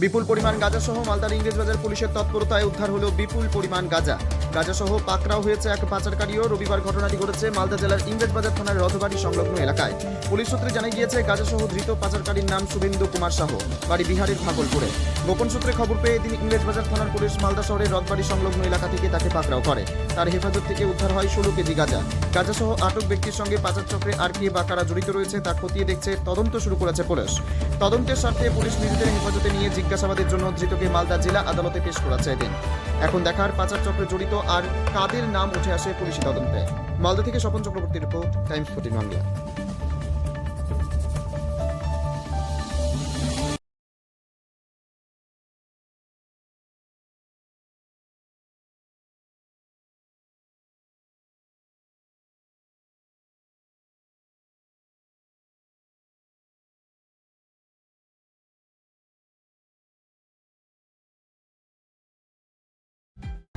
বিপুল পরিমাণ গাঁজা সহ মালদার ইংরেজবাজার পুলিশের তৎপরতায় উদ্ধার হলো বিপুল পরিমাণ গাঁজা। গাঁজা সহ পাকড়াও হয়েছে এক পাচারকারীও। রবিবার ঘটনাটি ঘটেছে মালদা জেলার ইংরেজবাজার থানার রথবাড়ি সংলগ্ন এলাকায়। পুলিশ সূত্রে জানা গিয়েছে, গাঁজা সহ ধৃত পাচারকারীর নাম শুভেন্দু কুমার সাহ। বাড়ি বিহারের ভাগলপুরে। গোপন সূত্রে খবর পেয়ে তিনি ইংরেজবাজার থানার পুলিশ মালদা শহরের রথবাড়ি সংলগ্ন এলাকা থেকে তাকে পাকড়াও করে। তার হেফাজত থেকে উদ্ধার হয় ষোলো কেজি গাঁজা। গাঁজা সহ আটক ব্যক্তির সঙ্গে পাচার চক্রে আর কে বা কারা জড়িত রয়েছে, তা খতিয়ে দেখছে তদন্ত শুরু করেছে পুলিশ। তদন্তের স্বার্থে পুলিশ নিজেদের হেফাজতে নিয়ে জিজ্ঞাসাবাদের জন্য ধৃতকে মালদা জেলা আদালতে পেশ করা চাই দিন এখন দেখার পাচার চক্রে জড়িত আর কাদের নাম উঠে আসে পুলিশি তদন্তে। মালদা থেকে স্বপন চক্রবর্তীর রিপোর্ট, টাইমস ফোর্টিন বাংলা।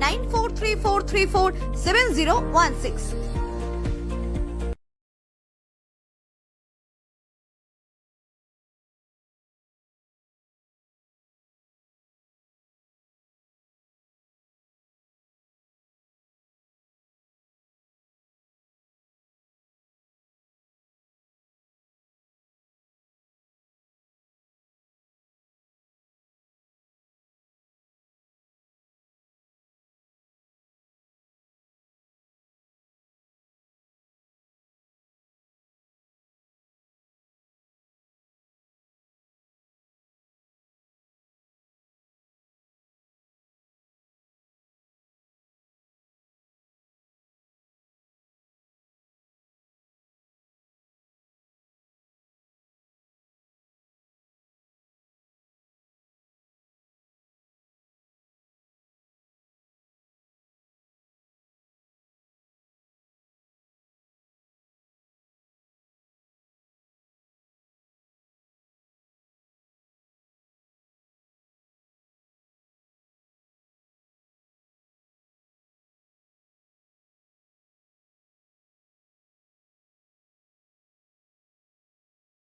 9434347016.